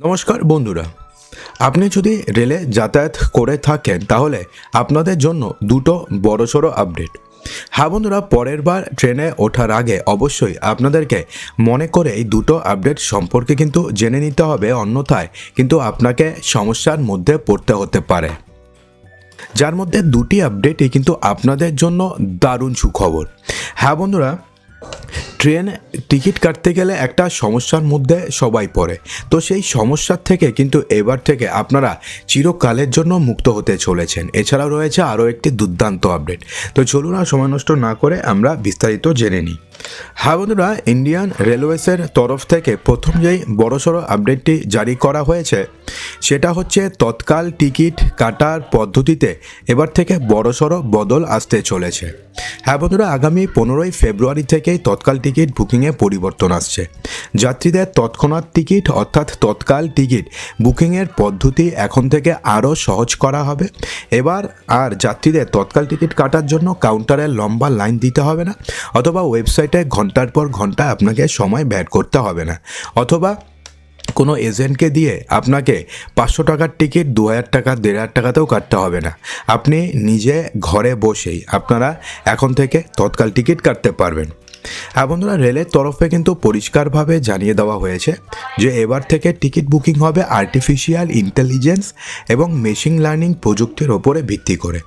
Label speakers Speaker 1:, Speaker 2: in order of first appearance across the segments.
Speaker 1: নমস্কার, বন্ধুরা। আপনি যদি রেলে যাতায়াত করে থাকেন, তাহলে আপনাদের জন্য দুটো বড়সড় আপডেট। হ্যাঁ বন্ধুরা, পরের বার ট্রেনে ওঠার আগে অবশ্যই আপনাদেরকে মনে করে এই দুটো আপডেট সম্পর্কে কিন্তু জেনে নিতে হবে, অন্যথায় কিন্তু আপনাকে সমস্যার মধ্যে পড়তে হতে পারে। যার মধ্যে দুটি আপডেটই কিন্তু আপনাদের জন্য দারুণ সুখবর। হ্যাঁ বন্ধুরা ট্রেন টিকিট কাটতে গেলে একটা সমস্যার মধ্যে সবাই পড়ে। তো সেই সমস্যার থেকে কিন্তু এবার থেকে আপনারা চিরকালের জন্য মুক্ত হতে চলেছেন। এছাড়াও রয়েছে আরও একটি দুর্দান্ত আপডেট। তো চলুন আর সময় নষ্ট না করে আমরা বিস্তারিত জেনে নিই। হ্যাঁ বন্ধুরা ইন্ডিয়ান রেলওয়েসের তরফ থেকে প্রথম যেই বড়সড় আপডেটটি জারি করা হয়েছে, সেটা হচ্ছে তৎকাল টিকিট কাটার পদ্ধতিতে এবার থেকে বড়সড় বদল আসতে চলেছে। হ্যাঁ বন্ধুরা, আগামী পনেরোই ফেব্রুয়ারি থেকেই তৎকাল টিকিট বুকিংয়ে পরিবর্তন আসছে। যাত্রীদের তৎক্ষণাৎ টিকিট, অর্থাৎ তৎকাল টিকিট বুকিংয়ের পদ্ধতি এখন থেকে আরও সহজ করা হবে। এবার আর যাত্রীদের তৎকাল টিকিট কাটার জন্য কাউন্টারে লম্বা লাইন দিতে হবে না, অথবা ওয়েবসাইটে ঘণ্টার পর ঘণ্টা আপনাকে সময় ব্যয় করতে হবে না। অথবা কোনো এজেন্টকে দিয়ে আপনাকে পাঁচশো টাকার টিকিট, দু হাজার টাকা, দেড় হাজার টাকাতেও কাটতে হবে না। আপনি নিজে ঘরে বসেই আপনারা এখন থেকে তৎকাল টিকিট কাটতে পারবেন। হ্যাঁ বন্ধুরা, রেলের তরফে কিন্তু পরিষ্কারভাবে জানিয়ে দেওয়া হয়েছে যে এবার থেকে টিকিট বুকিং হবে আর্টিফিশিয়াল ইন্টেলিজেন্স এবং মেশিন লার্নিং প্রযুক্তির ওপরে ভিত্তি করে।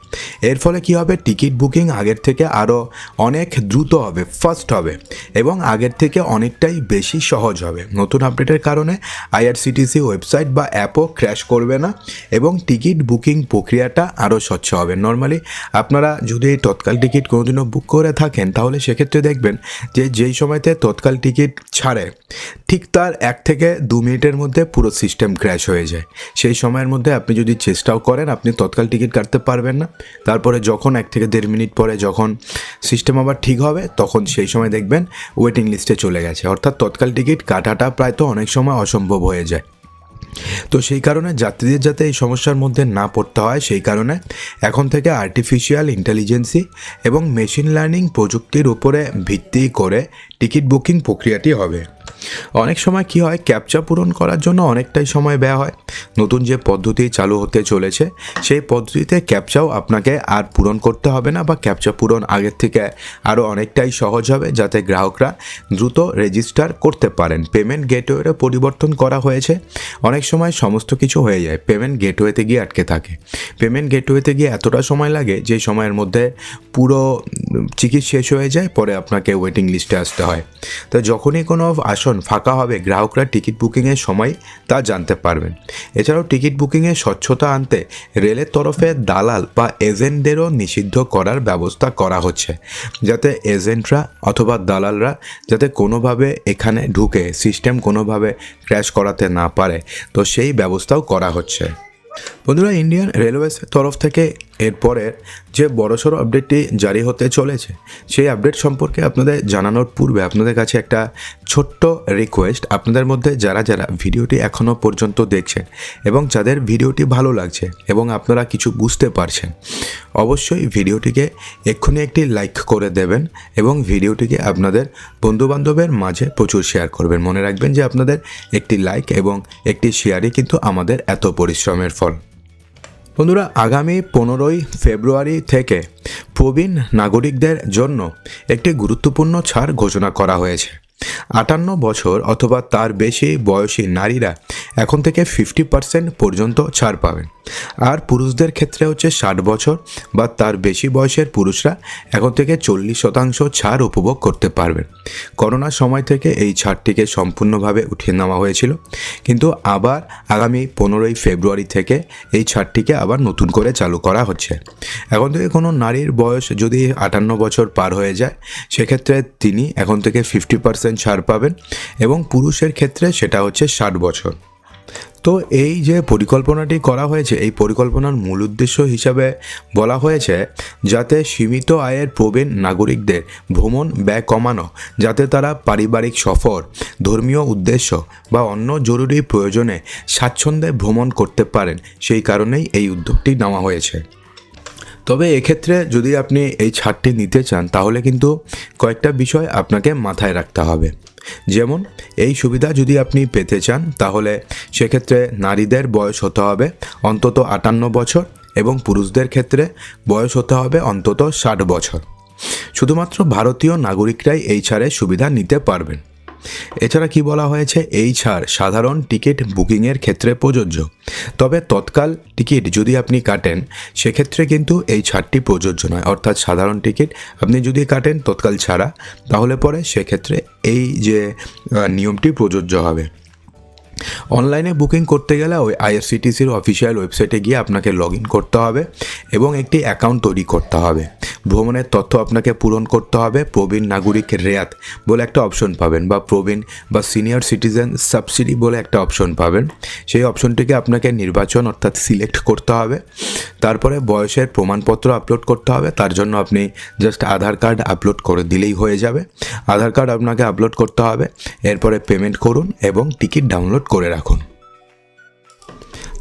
Speaker 1: এর ফলে কি হবে? টিকিট বুকিং আগের থেকে আরও অনেক দ্রুত হবে, ফাস্ট হবে এবং আগের থেকে অনেকটাই বেশি সহজ হবে। নতুন আপডেটের কারণে আইআরসিটিসি ওয়েবসাইট বা অ্যাপও ক্র্যাশ করবে না এবং টিকিট বুকিং প্রক্রিয়াটা আরও স্বচ্ছ হবে। নর্মালি আপনারা যদি তৎকাল টিকিট কোনোদিনও বুক করে থাকেন, তাহলে সেক্ষেত্রে দেখবেন যে যেই সময়তে তৎকাল টিকিট ছাড়ে, ঠিক তার এক থেকে দু মিনিটের মধ্যে পুরো সিস্টেম ক্র্যাশ হয়ে যায়। সেই সময়ের মধ্যে আপনি যদি চেষ্টাও করেন, আপনি তৎকাল টিকিট কাটতে পারবেন না। তারপরে যখন এক থেকে দেড় মিনিট পরে যখন সিস্টেম আবার ঠিক হবে, তখন সেই সময় দেখবেন ওয়েটিং লিস্টে চলে গেছে। অর্থাৎ তৎকাল টিকিট কাটাটা প্রায় তো অনেক সময় অসম্ভব হয়ে যায়। তো সেই কারণে যাত্রীদের যাতে এই সমস্যার মধ্যে না পড়তে হয়, সেই কারণে এখন থেকে আর্টিফিশিয়াল ইন্টেলিজেন্সি এবং মেশিন লার্নিং প্রযুক্তির উপরে ভিত্তি করে টিকিট বুকিং প্রক্রিয়াটি হবে। অনেক সময় কি হয় ক্যাপচা পূরণ করার জন্য অনেকটাই সময় ব্যয় হয়। নতুন যে পদ্ধতি চালু হতে চলেছে, সেই পদ্ধতিতে ক্যাপচাও আপনাকে আর পূরণ করতে হবে না বা ক্যাপচা পূরণ আগের থেকে আরও অনেকটাই সহজ হবে, যাতে গ্রাহকরা দ্রুত রেজিস্টার করতে পারেন। পেমেন্ট গেটওয়েরও পরিবর্তন করা হয়েছে। অনেক সময় সমস্ত কিছু হয়ে যায় পেমেন্ট গেটওয়েতে গিয়ে আটকে থাকে। পেমেন্ট গেটওয়েতে গিয়ে এতটা সময় লাগে যে সময়ের মধ্যে পুরো চিকিৎসা শেষ হয়ে যায়, পরে আপনাকে ওয়েটিং লিস্টে আসতে হয়। তো যখনই কোনো আসন ফাঁকা হবে, গ্রাহকরা টিকিট বুকিংয়ের সময় তা জানতে পারবেন। এছাড়াও টিকিট বুকিংয়ে স্বচ্ছতা আনতে রেলের তরফে দালাল বা এজেন্টদেরও নিষিদ্ধ করার ব্যবস্থা করা হচ্ছে। যাতে এজেন্টরা অথবা দালালরা যাতে কোনোভাবে এখানে ঢুকে সিস্টেম কোনোভাবে ক্র্যাশ করাতে না পারে, তো সেই ব্যবস্থাও করা হচ্ছে। বন্ধুরা, ইন্ডিয়ান রেলওয়েজ তরফ থেকে এরপরের যে বড়সড় আপডেটটি জারি হতে চলেছে, সেই আপডেট সম্পর্কে আপনাদের জানানোর পূর্বে আপনাদের কাছে একটা ছোট্ট রিকোয়েস্ট আপনাদের মধ্যে যারা যারা ভিডিওটি এখনও পর্যন্ত দেখছেন এবং যাদের ভিডিওটি ভালো লাগছে এবং আপনারা কিছু বুঝতে পারছেন, অবশ্যই ভিডিওটিকে এক্ষুনি একটি লাইক করে দেবেন এবং ভিডিওটিকে আপনাদের বন্ধুবান্ধবের মাঝে প্রচুর শেয়ার করবেন। মনে রাখবেন যে আপনাদের একটি লাইক এবং একটি শেয়ারই কিন্তু আমাদের এত পরিশ্রমের ফল। বন্ধুরা, আগামী পনেরোই ফেব্রুয়ারি থেকে প্রবীণ নাগরিকদের জন্য একটি গুরুত্বপূর্ণ ছাড় ঘোষণা করা হয়েছে। আটান্ন বছর অথবা তার বেশি বয়সী নারীরা এখন থেকে ফিফটি পার্সেন্ট পর্যন্ত ছাড় পাবেন। আর পুরুষদের ক্ষেত্রে হচ্ছে ষাট বছর বা তার বেশি বয়সের পুরুষরা এখন থেকে চল্লিশ শতাংশ ছাড় উপভোগ করতে পারবেন করোনার সময় থেকে এই ছাড়টিকে সম্পূর্ণভাবে উঠিয়ে নেওয়া হয়েছিল। কিন্তু আবার আগামী পনেরোই ফেব্রুয়ারি থেকে এই ছাড়টিকে আবার নতুন করে চালু করা হচ্ছে। এখন থেকে কোনো নারীর বয়স যদি আটান্ন বছর পার হয়ে যায়, সেক্ষেত্রে তিনি এখন থেকে ফিফটি পার্সেন্ট ছাড় পাবেন এবং পুরুষের ক্ষেত্রে সেটা হচ্ছে ষাট বছর। তো এই যে পরিকল্পনাটি করা হয়েছে, এই পরিকল্পনার মূল উদ্দেশ্য হিসাবে বলা হয়েছে যাতে সীমিত আয়ের প্রবীণ নাগরিকদের ভ্রমণ ব্যয় কমানো, যাতে তারা পারিবারিক সফর, ধর্মীয় উদ্দেশ্য বা অন্য জরুরি প্রয়োজনে স্বাচ্ছন্দ্যে ভ্রমণ করতে পারেন। সেই কারণেই এই উদ্যোগটি নেওয়া হয়েছে। তবে এক্ষেত্রে যদি আপনি এই ছাড়টি নিতে চান, তাহলে কিন্তু কয়েকটা বিষয় আপনাকে মাথায় রাখতে হবে। যেমন, এই সুবিধা যদি আপনি পেতে চান, তাহলে সেক্ষেত্রে নারীদের বয়স হতে হবে অন্তত আটান্ন বছর এবং পুরুষদের ক্ষেত্রে বয়স হতে হবে অন্তত ষাট বছর। শুধুমাত্র ভারতীয় নাগরিকরাই এই ছাড়ের সুবিধা নিতে পারবেন। এছাড়া কি বলা হয়েছে? এই ছাড় সাধারণ টিকিট বুকিংয়ের ক্ষেত্রে প্রযোজ্য। তবে তৎকাল টিকিট যদি আপনি কাটেন, সেক্ষেত্রে কিন্তু এই ছাড়টি প্রযোজ্য নয়। অর্থাৎ সাধারণ টিকিট আপনি যদি কাটেন তৎকাল ছাড়া, তাহলে পরে সেক্ষেত্রে এই যে নিয়মটি প্রযোজ্য হবে। অনলাইনে বুকিং করতে গেলে ওই আইআরসিটিসির অফিসিয়াল ওয়েবসাইটে গিয়ে আপনাকে লগ ইন করতে হবে এবং একটি অ্যাকাউন্ট তৈরি করতে হবে। ভ্রমণের তথ্য আপনাকে পূরণ করতে হবে প্রবীণ নাগরিক রেয়াত বলে একটা অপশন পাবেন বা প্রবীণ বা সিনিয়র সিটিজেন সাবসিডি বলে একটা অপশন পাবেন। সেই অপশনটিকে আপনাকে নির্বাচন অর্থাৎ সিলেক্ট করতে হবে। তারপরে বয়সের প্রমাণপত্র আপলোড করতে হবে। তার জন্য আপনি জাস্ট আধার কার্ড আপলোড করে দিলেই হয়ে যাবে। আধার কার্ড আপনাকে আপলোড করতে হবে। এরপরে পেমেন্ট করুন এবং টিকিট ডাউনলোড করে রাখুন।